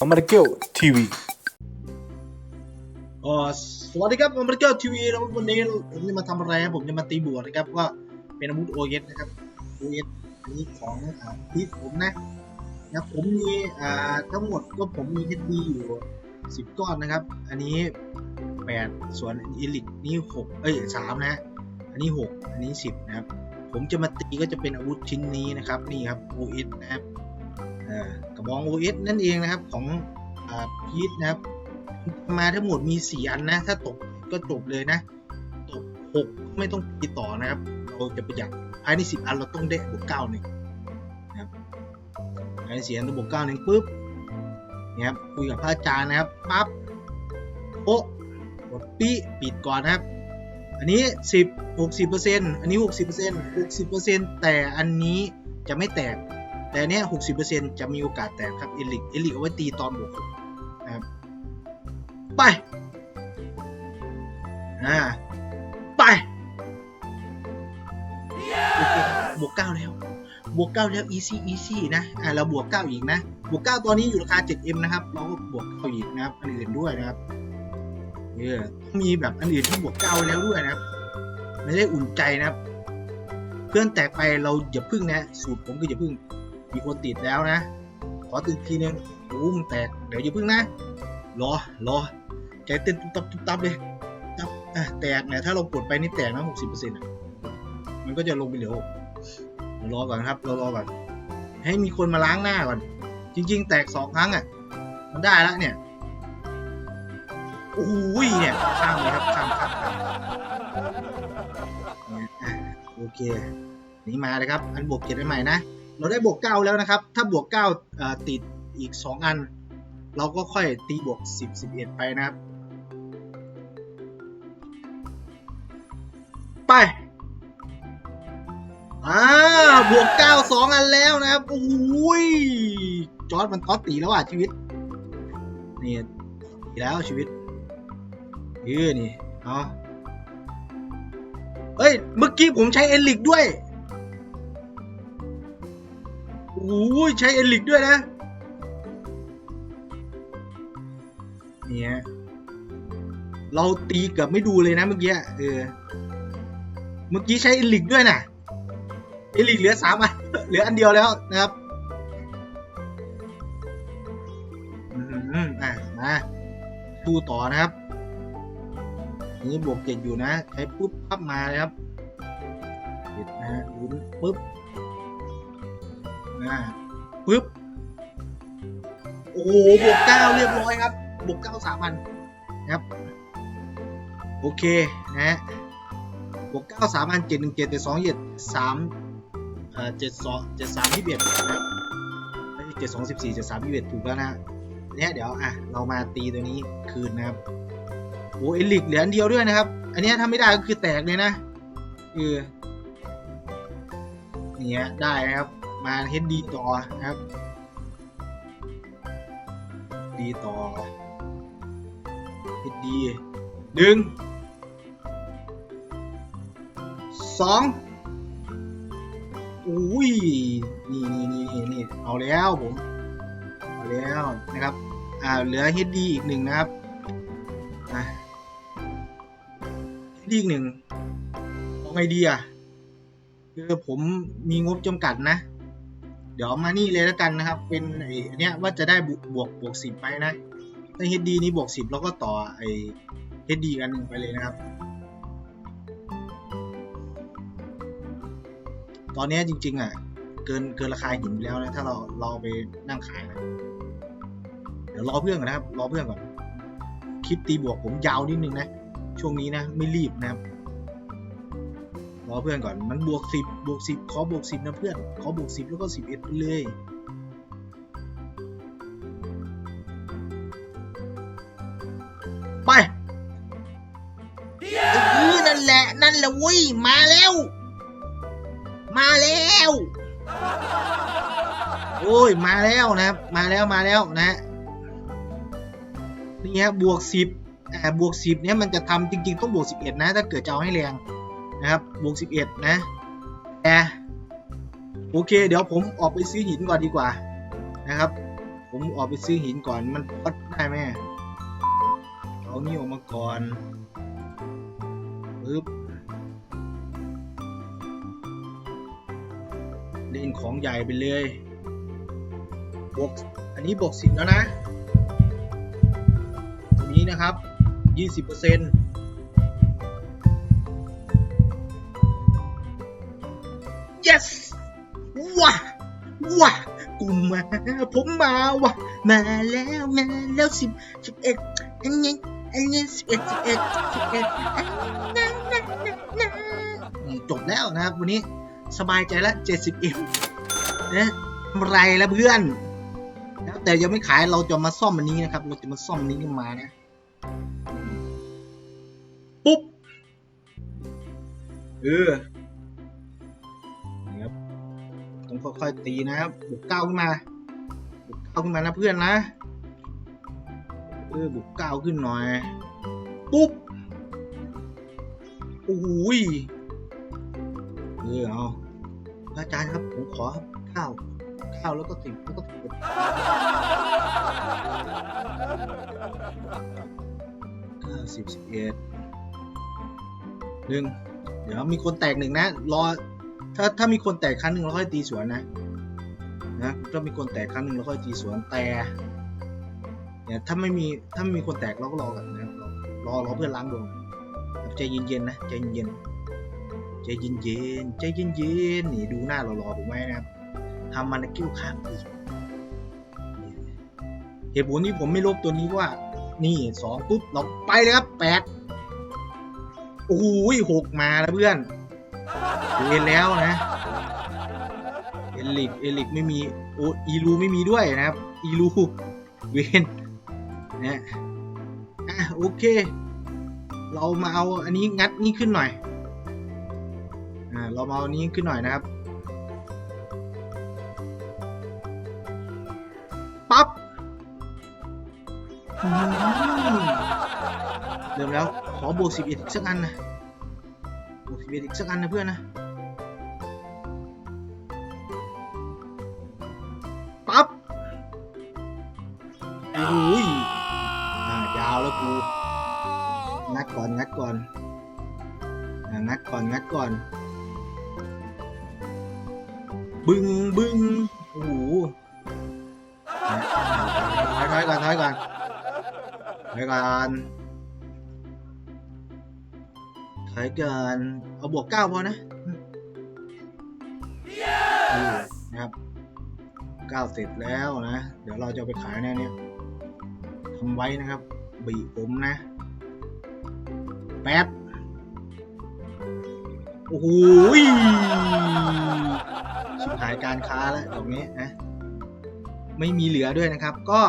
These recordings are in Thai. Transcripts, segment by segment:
อมริเกียวทีวีอ๋อสวัสดีครับผมเป็นเจ้าทีวีแล้ววันนี้ผมจะมาทำอะไรครับผมจะมาตีบวกนะครับก็เป็นอาวุธโอเอสนะครับโอเอสอันนี้ของอ่าพีทผมนะนะผมมีอ่าทั้งหมดก็ผมมีเฮดดีอยู่สิบก้อนนะครับ อันนี้แปดส่วนอิลิกนี่หกเอ้ยสามนะอันนี้หกอันนี้สิบนะครับผมจะมาตีก็จะเป็นอาวุธชิ้นนี้นะครับนี่ครับ OS นะครับ กระบอง OS นั่นเองนะครับของอพีทนะครับ มาทั้งหมดมีสี่อันนะ ถ้าตกก็จบเลยนะ ตกหกไม่ต้องตีต่อนะครับ เราจะประหยัดภายในสิบอันเราต้องได้บวกเก้าหนึ่งนะครับภายในสี่อันต้องบวกเก้าหนึ่งปุ๊บเนี่ยครับคุยกับพระอาจารย์นะครับปั๊บโป๊ะกดปีปิดก่อนนะครับ อันนี้สิบหกสิบเปอร์เซ็นต์อันนี้หกสิบเปอร์เซ็นต์หกสิบเปอร์เซ็นต์แต่อันนี้จะไม่แตก แต่เนี้ยหกสิบเปอร์เซ็นต์จะมีโอกาสแตกครับเอลิกเอลิกเอาไว้ตีตอนบวกนะครับไปอ่าไปโอเคบวกเก้าแล้วบวกเก้าแล้ว easy easy นะอ่าเราบวกเก้าอีกนะบวกเก้าตัวนี้อยู่ราคา 7m นะครับเราก็บวกเก้าอีกนะครับอันอื่นด้วยนะครับเออต้องมีแบบอันอื่นที่บวกเก้าแล้วด้วยนะครับไม่ได้อุ่นใจนะครับ เพื่อนแตกไปเราอย่าพึ่งนะ สูตรผมคืออย่าพึ่ง มีคนติดแล้วนะ ขอตึกทีนึงโอ้มันแตก เดี๋ยวอย่าพึ่งนะ รอ รอ ใจเต้นตุ๊บตับตุ๊บตับเลยตับอะแตกเนี่ย ถ้าเรากดไปนี่แตกนะหกสิบเปอร์เซ็นต์มันก็จะลงไปเหลือหกรอก่อนครับ เรารอก่อน ให้มีคนมาล้างหน้าก่อน จริง ๆ แตกสองครั้งอะ มันได้แล้วเนี่ยโอ้ยเนี่ยข้ามเลยครับข้ามข้ามข้ามโอเค นี่มาเลยครับ อันบวกเจ็ดอันใหม่นะ เราได้บวกเก้าแล้วนะครับ ถ้าบวกเก้าติดอีกสองอัน เราก็ค่อยตีบวก 10 11 ไปนะครับ ไปอ่าบวก 9 2 อันแล้วนะครับโอ้ยจอร์ดมันต๊อตีแล้วอะชีวิตนี่ตีแล้วชีวิตยือนี่ เอาเฮ้ย เมื่อกี้ผมใช้เอลิกด้วย โอ้ยใช้เอลิกด้วยนะ เนี่ยเราตีเกับไม่ดูเลยนะเมื่อกี้เออ เมื่อกี้ใช้เอลิกด้วยนะเอลิกเหลือสามอันเหลืออันเดียวแล้วนะครับอืมอะมาดูต่อนะครับนี่บวกเจ็ดอยู่นะ ใช้ปุ๊บพับมาเลยครับเจ็ดนะลุ้นปุ๊บ อ่าปุ๊บ โอ้โห บวกเก้าเรียบร้อยครับ บวกเก้าสามพันครับ โอเค นะ บวกเก้าสามพันเจ็ดหนึ่งเจ็ดเจ็ดสองเจ็ดสามเอ่อเจ็ดสองเจ็ดสามยี่สิบเอ็ดนะครับเจ็ดสองสิบสี่เจ็ดสามยี่สิบเอ็ดถูกแล้วนะเนี่ยเดี๋ยว อะ เรามาตีตัวนี้คืนนะครับ โอ้เอลิกเหลืออันเดียวด้วยนะครับ อันนี้ถ้าไม่ได้ก็คือแตกเลยนะเออเนี่ยได้นะครับ มาเฮดดีต่อนะครับดีต่อเฮดดีหนึ่งสองอุ้ย นี่นี่นี่นี่นี่เอาแล้วผม เอาแล้วนะครับ อ่า เหลือเฮดดีอีกหนึ่งนะครับอะเฮดดีอีกหนึ่งเอาไงดีอะคือผมมีงบจำกัดนะ เดี๋ยวมานี่เลยแล้วกันนะครับ เป็นไอ้นเนี้ยว่าจะได้บวกบวกบวกสิบไหมนะถ้า HD นี้บวกสิบแล้วก็ต่อไอ้ HD อันหนึ่งไปเลยนะครับ ตอนนี้จริงๆอะเกินเกินราคาหินแล้วนะถ้าเราเราเอาไปนั่งขายนะเดี๋ยวรอเพื่อนก่อนนะครับรอเพื่อนก่อนคลิปตีบวกผมยาวนิดนึงนะ ช่วงนี้นะไม่รีบนะครับ รอเพื่อนก่อนมันบวกสิบบวกสิบขอบวกสิบนะเพื่อน ขอบวกสิบแล้วก็สิบเอ็ดไปเลยไปเออนั่นแหละนั่นแหละเว้ยมาแล้ว มาแล้ว โอ้ยมาแล้วนะครับ มาแล้วมาแล้วนะฮะนี่ฮะบวกสิบแอ่บวกสิบเนี่ยมันจะทำจริง ๆ ต้องบวกสิบเอ็ดนะ ถ้าเกิดจะเอาให้แรง นะครับบวกสิบเอ็ดนะแต่โอเค เดี๋ยวผมออกไปซื้อหินก่อนดีกว่านะครับ ผมออกไปซื้อหินก่อนมันพอดได้ไหมเอานี่ออกมาก่อนปึ๊บเล่นของใหญ่ไปเลยบวกอันนี้บวกสิบแล้วนะตัวนี้นะครับยี่สิบเปอร์เซ็นต์ ว้าว้ากูมาผมมาว่ะมาแล้วมาแล้วสิบสิบเอ็ดอันนี้อันนี้สิบเอ็ดสิบเอ็ดสิบเอ็ดนนั้นนั้นนั้นนั้นจบแล้วนะครับวันนี้สบายใจละเจ็ดสิบเอ็มนะทำไรแล้วเพื่อนนะแต่ยังไม่ขายเราจะมาซ่อมอันนี้นะครับ เราจะมาซ่อมนนี้ขึ้นมานะปุ๊บเออ ค่อยๆตีนะครับบุกเก้าขึ้นมาบุกเก้าขึ้นมานะเพื่อนนะเออบุกเก้าขึ้นหน่อยปุ๊บโอ้ยเออเอาพระอาจารย์ครับผมขอครับข้าวข้าวแล้วก็สิบแล้วก็สิบเก้าสิบสิบเอ็ดหนึ่งเดี๋ยวมีคนแตกหนึ่งนะ รอ ถ้าถ้ามีคนแตกครั้งหนึ่งเราค่อยตีสวนนะนะถ้ามีคนแตกครั้งหนึ่งเราค่อยตีสวนแต่เนี่ยถ้าไม่มีถ้าไม่มีคนแตกเราก็รอกันนะรอรออเพื่อนล้างดวงใจเย็นๆนะใจเย็นใจเย็นๆใจเย็นๆนนี่ดูหน้าเรารอถูกไหมนะครับทำมันกิ้วข้ามปีเหตุผลที่ผมไม่ลบตัวนี้ว่า นี่สองปุ๊บเราไปเลยครับแปดโอ้โหหกมาแล้วเพื่อน เวนแล้วนะ เอลิก เอลิกไม่มี โออีลูไม่มีด้วยนะครับ อีลูเวนนะอะโอเค เรามาเอาอันนี้งัดนี่ขึ้นหน่อย อ่า เรามาเอาอันนี้ขึ้นหน่อยนะครับ ปั๊บอืมเริ่มแล้ว ขอบวกสิบเอ็ดสักอันนะ บวกสิบเอ็ดอีกสักอันนะเพื่อนนะปั๊บโอ้ยยาวแล้วกูงัดก่อนงัดก่อนอ่างัดก่อนงัดก่อน บึ้งบึ้งโอ้โหอะถอยถอยก่อนถอยก่อนถอยก่อน ถอยก่อนเอาบวกเก้าพอนะนี่นะครับเก้าเสร็จแล้วนะ เดี๋ยวเราจะไปขายแน่เนี่ยทำไว้นะครับ บีผมนะ แป๊บ โอ้โหยชิบหายการค้าแล้วตรงนี้นะไม่มีเหลือด้วยนะครับ ก็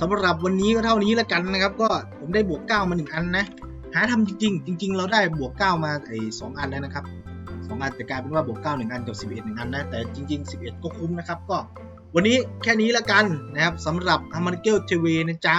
สำหรับวันนี้ก็เท่านี้แล้วกันนะครับ ก็ผมได้บวกเก้ามาหนึ่งอันนะ หาทำจริงๆ จริง ๆ เราได้บวกเก้ามาไอ้สองอันแล้วนะครับสองอันแต่กลายเป็นว่าบวกเก้าหนึ่งอันกับสิบเอ็ดหนึ่งอันนะแต่จริงๆสิบเอ็ดก็คุ้มนะครับก็ วันนี้แค่นี้ละกันนะครับสำหรับฮัมมันเกลเทวีนะจ๊ะ